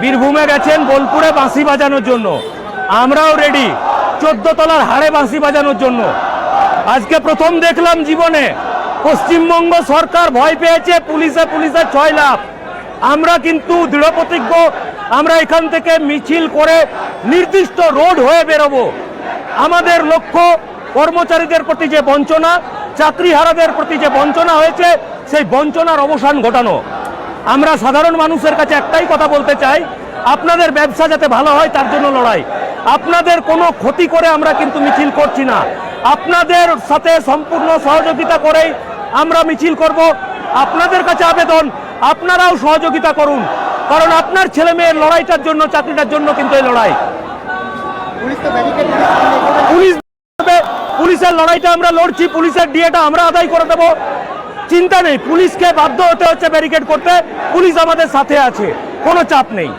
বীরভূমে গেছেন বোলপুরে বাঁশি বাজানোর জন্য। আমরাও রেডি চোদ্দ তলার হাড়ে বাঁশি বাজানোর জন্য। আজকে প্রথম দেখলাম জীবনে পশ্চিমবঙ্গ সরকার ভয় পেয়েছে, পুলিশে পুলিশের ছয় লাখ। আমরা কিন্তু দৃঢ় প্রতিজ্ঞ, আমরা এখান থেকে মিছিল করে নির্দিষ্ট রোড হয়ে বেরোবো। আমাদের লক্ষ্য কর্মচারীদের প্রতি যে বঞ্চনা, চাকরিহারাদের প্রতি যে বঞ্চনা হয়েছে, সেই বঞ্চনার অবসান ঘটানো। আমরা সাধারণ মানুষের কাছে একটাই কথা বলতে চাই, আপনাদের ব্যবসা যাতে ভালো হয় তার জন্য লড়াই। আপনাদের কোনো ক্ষতি করে আমরা কিন্তু মিছিল করছি না। আপনাদের সাথে সম্পূর্ণ সহযোগিতা করেই আমরা মিছিল করব। আপনাদের কাছে আবেদন, আপনারাও সহযোগিতা করুন। কারণ আপনার ছেলে মেয়ের লড়াইটার জন্য, চাকরিটার জন্য কিন্তু এই লড়াই। পুলিশ পুলিশের লড়াইটা আমরা লড়ছি, পুলিশের ডিএটা আমরা আদায় করে দেবো। চিন্তা নেই, পুলিশকে বাধ্য হতে হচ্ছে ব্যারিকেড করতে। পুলিশ আমাদের সাথে আছে, কোনো চাপ নেই।